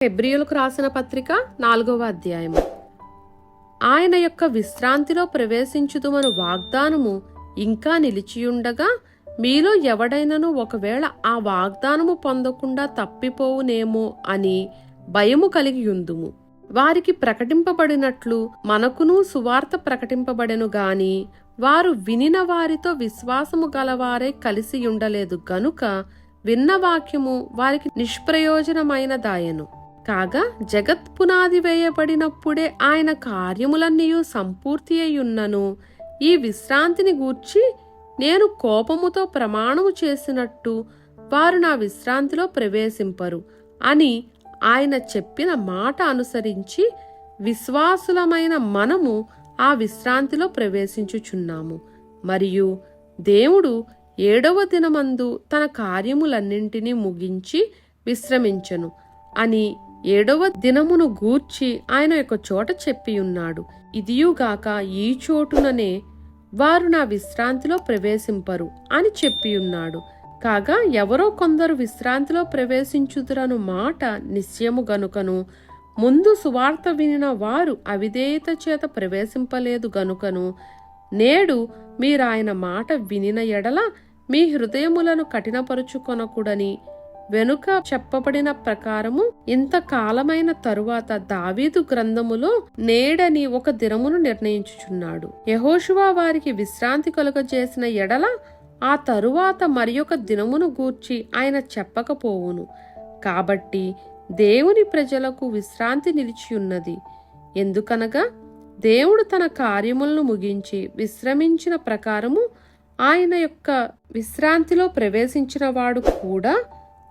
హెబ్రియులకు రాసిన పత్రిక నాలుగవ అధ్యాయము. ఆయన యొక్క విశ్రాంతిలో ప్రవేశించుదుమను వాగ్దానము ఇంకా నిలిచియుండగా మీలో ఎవడైనను ఒకవేళ ఆ వాగ్దానము పొందకుండా తప్పిపోవునేమో అని భయము కలిగి ఉందుము వారికి ప్రకటింపబడినట్లు మనకును సువార్త ప్రకటింపబడెను గాని వారు వినిన వారితో విశ్వాసము గలవారే కలిసి ఉండలేదు గనుక విన్న వాక్యము వారికి నిష్ప్రయోజనమైన దాయను కాగా జగత్ పునాది వేయబడినప్పుడే ఆయన కార్యములన్నీ సంపూర్తి అయ్యున్నను. ఈ విశ్రాంతిని గూర్చి నేను కోపముతో ప్రమాణము చేసినట్టు వారు నా విశ్రాంతిలో ప్రవేశింపరు అని ఆయన చెప్పిన మాట అనుసరించి విశ్వాసులమైన మనము ఆ విశ్రాంతిలో ప్రవేశించుచున్నాము. మరియు దేవుడు ఏడవ దినమందు తన కార్యములన్నింటినీ ముగించి విశ్రమించను అని ఏడవ దినమును గూర్చి ఆయన ఒక చోట చెప్పియున్నాడు ఇదియుగాక ఈ చోటుననే వారు నా విశ్రాంతిలో ప్రవేశింపరు అని చెప్పియున్నాడు కాగా ఎవరో కొందరు విశ్రాంతిలో ప్రవేశించుదురను మాట నిశ్చయము గనుకను ముందు సువార్త వినిన వారు అవిధేయత చేత ప్రవేశింపలేదు గనుకను నేడు మీరాయన మాట వినిన ఎడల మీ హృదయములను కఠినపరుచుకొనకూడని వెనుక చెప్పబడిన ప్రకారము ఇంతకాలమైన తరువాత దావీదు గ్రంథములో నేడని ఒక దినమును నిర్ణయించుచున్నాడు. యహోషువా వారికి విశ్రాంతి కలుగజేసిన ఎడల ఆ తరువాత మరి ఒక దినమును గూర్చి ఆయన చెప్పకపోవును. కాబట్టి దేవుని ప్రజలకు విశ్రాంతి నిలిచియున్నది. ఎందుకనగా దేవుడు తన కార్యములను ముగించి విశ్రమించిన ప్రకారము ఆయన యొక్క విశ్రాంతిలో ప్రవేశించిన వాడు కూడా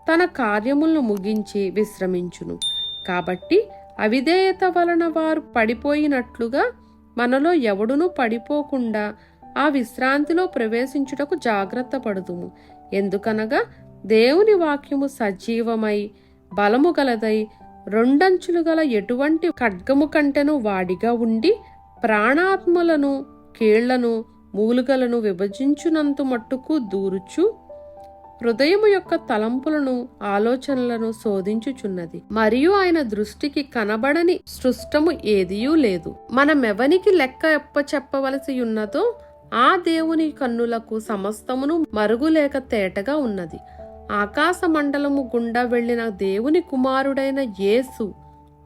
తన కార్యములను ముగించి విశ్రమించును. కాబట్టి అవిధేయత వలన వారు పడిపోయినట్లుగా మనలో ఎవడునూ పడిపోకుండా ఆ విశ్రాంతిలో ప్రవేశించుటకు జాగ్రత్త పడుదుము. ఎందుకనగా దేవుని వాక్యము సజీవమై బలము గలదై రెండంచులు గల ఎటువంటి ఖడ్గము కంటెను వాడిగా ఉండి ప్రాణాత్మలను కీళ్ళను మూలుగలను విభజించునంత మట్టుకు దూరుచు హృదయము యొక్క తలంపులను ఆలోచనలను శోధించుచున్నది. మరియు ఆయన దృష్టికి కనబడని సృష్టము ఏదియూ లేదు. మనమెవనికి లెక్క ఎప్ప చెప్పవలసి ఉన్నదో ఆ దేవుని కన్నులకు సమస్తమును మరుగులేక తేటగా ఉన్నది. ఆకాశ మండలము గుండా వెళ్ళిన దేవుని కుమారుడైన యేసు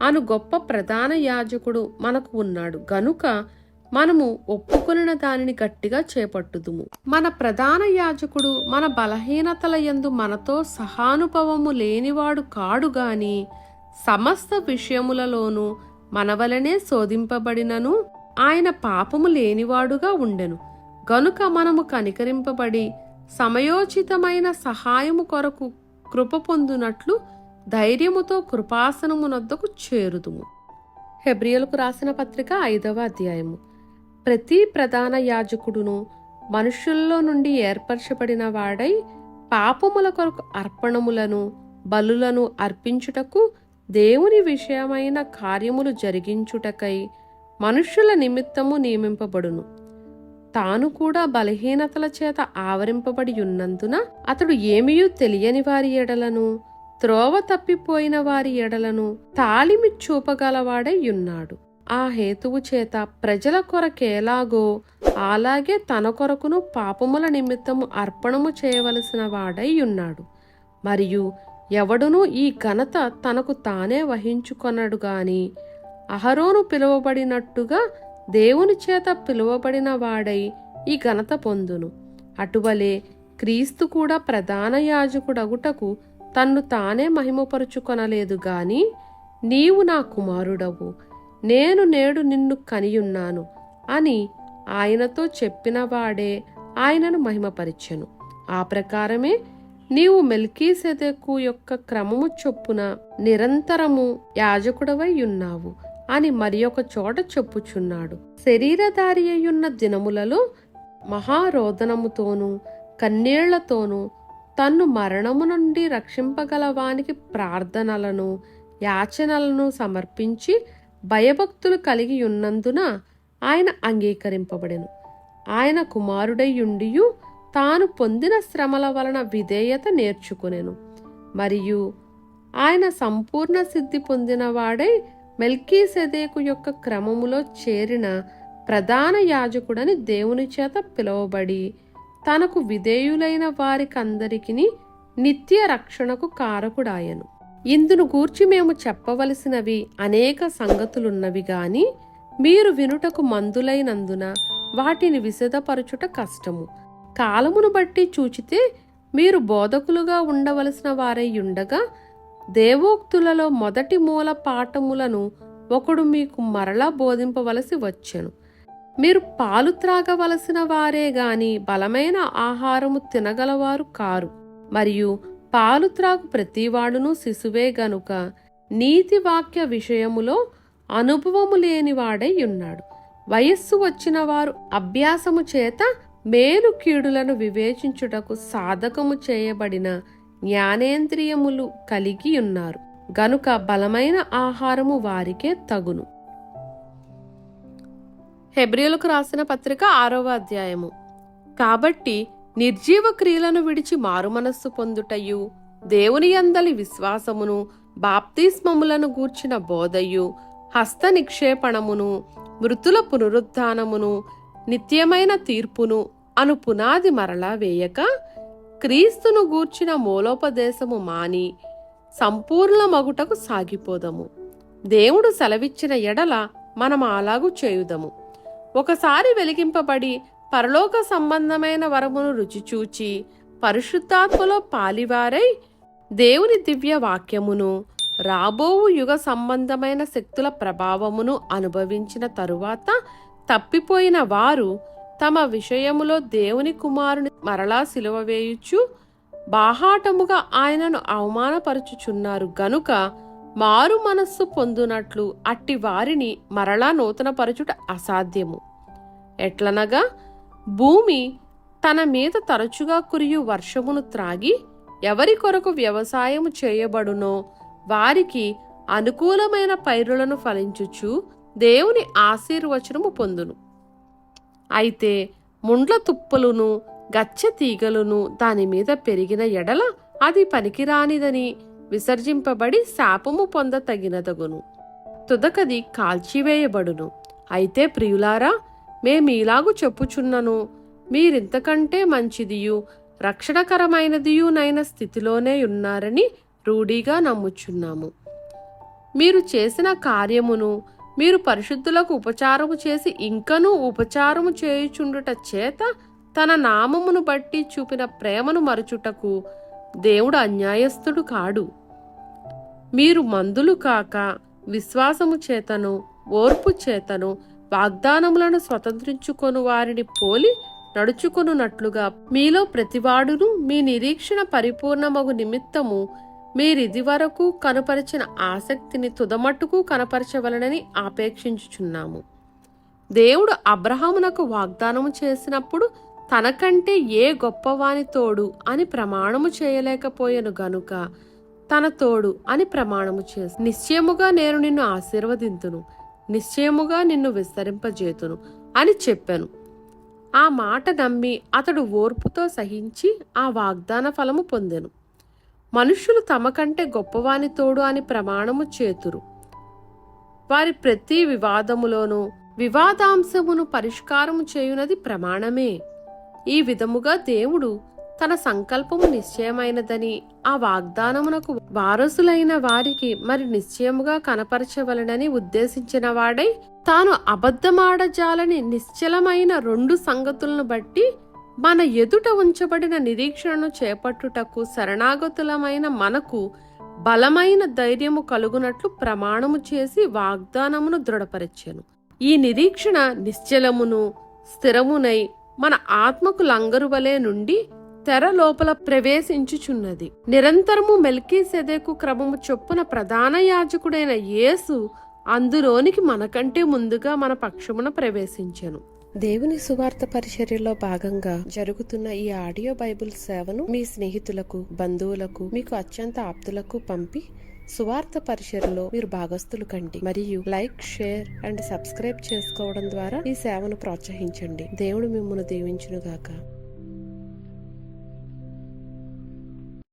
అను గొప్ప ప్రధాన యాజకుడు మనకు ఉన్నాడు. గనుక మనము ఒప్పుకొనిన దానిని గట్టిగా చేపట్టుదుము. మన ప్రధాన యాజకుడు మన బలహీనతల యందు మనతో సహానుభవము లేనివాడు కాడు గాని సమస్త విషయములలోనూ మనవలనే శోధింపబడినను ఆయన పాపము లేనివాడుగా ఉండెను. గనుక మనము కనికరింపబడి సమయోచితమైన సహాయము కొరకు కృప పొందునట్లు ధైర్యముతో కృపాసనమునొద్దకు చేరుదుము. హెబ్రియలకు రాసిన పత్రిక ఐదవ అధ్యాయము. ప్రతి ప్రధాన యాజకుడును మనుషుల్లో నుండి ఏర్పరచబడిన వాడై పాపముల కొరకు అర్పణములను బలులను అర్పించుటకు దేవుని విషయమైన కార్యములు జరిగించుటకై మనుష్యుల నిమిత్తము నియమింపబడును. తాను కూడా బలహీనతల చేత ఆవరింపబడి ఉన్నందున అతడు ఏమియూ తెలియని వారి ఎడలను త్రోవ తప్పిపోయిన వారి ఎడలను తాళిమి చూపగలవాడై ఉన్నాడు. ఆ హేతువు చేత ప్రజల కొరకేలాగో అలాగే తన కొరకును పాపముల నిమిత్తము అర్పణము చేయవలసిన వాడై ఉన్నాడు. మరియు ఎవడునూ ఈ ఘనత తనకు తానే వహించుకొనడు గాని అహరోను పిలువబడినట్టుగా దేవుని చేత పిలువబడిన వాడై ఈ ఘనత పొందును. అటువలే క్రీస్తు కూడా ప్రధాన యాజకుడగుటకు తన్ను తానే మహిమపరుచుకొనలేదు గాని నీవు నా కుమారుడవు. నేను నేడు నిన్ను కనియున్నాను అని ఆయనతో చెప్పినవాడే ఆయనను మహిమపరిచెను. ఆ ప్రకారమే నీవు మెల్కీసెదెకు యొక్క క్రమము చొప్పున నిరంతరము యాజకుడవై ఉన్నావు అని మరి ఒక చోట చెప్పుచున్నాడు. శరీరధారి అయ్యున్న దినములలో మహారోదనముతోనూ కన్నీళ్ళతోనూ తన్ను మరణము నుండి రక్షింపగలవానికి ప్రార్థనలను యాచనలను సమర్పించి భయభక్తులు కలిగి ఉన్నందున ఆయన అంగీకరింపబడెను. ఆయన కుమారుడయ్యుండియు తాను పొందిన శ్రమల వలన విధేయత నేర్చుకునెను. మరియు ఆయన సంపూర్ణ సిద్ధి పొందినవాడై మెల్కీ సెదేకు యొక్క క్రమములో చేరిన ప్రధాన యాజకుడని దేవుని చేత పిలువబడి తనకు విధేయులైన వారికందరికీ నిత్య రక్షణకు కారకుడాయను. ఇందును గూర్చి మేము చెప్పవలసినవి అనేక సంగతులున్నవి గాని మీరు వినుటకు మందులైనందున వాటిని విశదపరచుట కష్టము. కాలమును బట్టి చూచితే మీరు బోధకులుగా ఉండవలసిన వారై ఉండగా దేవోక్తులలో మొదటి మూల పాఠములను ఒకడు మీకు మరలా బోధింపవలసి వచ్చెను. మీరు పాలు త్రాగవలసిన వారే గాని బలమైన ఆహారము తినగలవారు కారు. మరియు పాలు త్రాగు ప్రతివాడును శిశువే గనుక నీతి వాక్య విషయములో అనుభవము లేనివాడై ఉన్నాడు. వయస్సు వచ్చిన వారు అభ్యాసము చేత మేలు కీడులను వివేచించుటకు సాధకము చేయబడిన జ్ఞానేంద్రియములు కలిగి ఉన్నారు. గనుక బలమైన ఆహారము వారికే తగును. హెబ్రియులకు రాసిన పత్రిక ఆరవ అధ్యాయము. కాబట్టి నిర్జీవ క్రియలను విడిచి మారుమనస్సు పొందుటయు దేవుని అందలి విశ్వాసమును బాప్తిస్మములను గూర్చిన బోధయు హస్త నిక్షేపణమును మృతుల పునరుద్ధానమును నిత్యమైన తీర్పును అను పునాది మరలా వేయక క్రీస్తును గూర్చిన మూలోపదేశము మాని సంపూర్ణ మగుటకు సాగిపోదము. దేవుడు సెలవిచ్చిన ఎడల మనం అలాగు చేయుదము. ఒకసారి వెలిగింపబడి పరలోక సంబంధమైన వరమును రుచిచూచి పరిశుద్ధాత్మలో పాలివారై దేవుని దివ్య వాక్యమును రాబోవు యుగ సంబంధమైన శక్తుల ప్రభావమును అనుభవించిన తరువాత తప్పిపోయిన వారు తమ విషయములో దేవుని కుమారుని మరలా సిలువ వేయుచు బాహాటముగా ఆయనను అవమానపరుచుచున్నారు గనుక మారు మనస్సు పొందునట్లు అట్టి వారిని మరలా నూతనపరచుట అసాధ్యము. ఎట్లనగా భూమి తన మీద తరచుగా కురియు వర్షమును త్రాగి ఎవరి కొరకు వ్యవసాయము చేయబడునో వారికి అనుకూలమైన పైరులను ఫలించుచు దేవుని ఆశీర్వచనము పొందును. అయితే ముండ్ల తుప్పలును గచ్చ తీగలును దాని మీద పెరిగిన ఎడల అది పనికిరానిదని విసర్జింపబడి శాపము పొంద తగినదగును తుదకది కాల్చివేయబడును. అయితే ప్రియులారా మేమీలాగు చెప్పుచున్నను. మీరింతకంటే మంచిదియు రక్షణకరమైనదియునైన స్థితిలోనే ఉన్నారని రూఢీగా నమ్ముచున్నాము. మీరు చేసిన కార్యమును మీరు పరిశుద్ధులకు ఉపచారము చేసి ఇంకనూ ఉపచారము చేయుచుండుట చేత తన నామమును బట్టి చూపిన ప్రేమను మరచుటకు దేవుడు అన్యాయస్థుడు కాడు. మీరు మందులు కాక విశ్వాసము చేతను ఓర్పు చేతను వాగ్దానములను స్వతంత్రించుకొను వారిని పోలి నడుచుకొనున్నట్లుగా మీలో ప్రతివాడును మీ నిరీక్షణ పరిపూర్ణమగు నిమిత్తము మీరిది వరకు కనపరిచిన ఆసక్తిని తుదమట్టుకు కనపరచవలనని ఆపేక్షించుచున్నాము. దేవుడు అబ్రహామునకు వాగ్దానము చేసినప్పుడు తనకంటే ఏ గొప్పవాని తోడు అని ప్రమాణము చేయలేకపోయాను గనుక తన తోడు అని ప్రమాణము చేసి నిశ్చయముగా నేను నిన్ను ఆశీర్వదింతును. నిశ్చయముగా నిన్ను విస్తరింపజేతును అని చెప్పాను. ఆ మాట నమ్మి అతడు ఓర్పుతో సహించి ఆ వాగ్దాన ఫలము పొందెను. మనుష్యులు తమ కంటే గొప్పవాని తోడు అని ప్రమాణము చేతురు. వారి ప్రతి వివాదములోనూ వివాదాంశమును పరిష్కారము చేయునది ప్రమాణమే. ఈ విధముగా దేవుడు తన సంకల్పము నిశ్చయమైనదని ఆ వాగ్దానమునకు వారసులైన వారికి మరి నిశ్చయముగా కనపరచవలనని ఉద్దేశించిన వాడై తాను అబద్ధమాడజాలని నిశ్చలమైన రెండు సంగతులను బట్టి మన ఎదుట ఉంచబడిన నిరీక్షణను చేపట్టుటకు శరణాగతులమైన మనకు బలమైన ధైర్యము కలుగునట్లు ప్రమాణము చేసి వాగ్దానమును దృఢపరిచాను. ఈ నిరీక్షణ నిశ్చలమును స్థిరమునై మన ఆత్మకు లంగరువలే నుండి తెర లోపల ప్రవేశించుచున్నది. నిరంతరము మెల్కీ సెదేకు క్రమము చొప్పున ప్రధాన యాజకుడైన యేసు అందులోనికి మనకంటే ముందుగా మన పక్షమున ప్రవేశించెను. దేవుని సువార్త పరిచర్యలో భాగంగా జరుగుతున్న ఈ ఆడియో బైబిల్ సేవను మీ స్నేహితులకు బంధువులకు మీకు అత్యంత ఆప్తులకు పంపి సువార్త పరిచర్లో మీరు భాగస్థులు కండి. మరియు లైక్ షేర్ అండ్ సబ్స్క్రైబ్ చేసుకోవడం ద్వారా ఈ సేవను ప్రోత్సహించండి. దేవుడు మిమ్మల్ని దీవించునుగాక.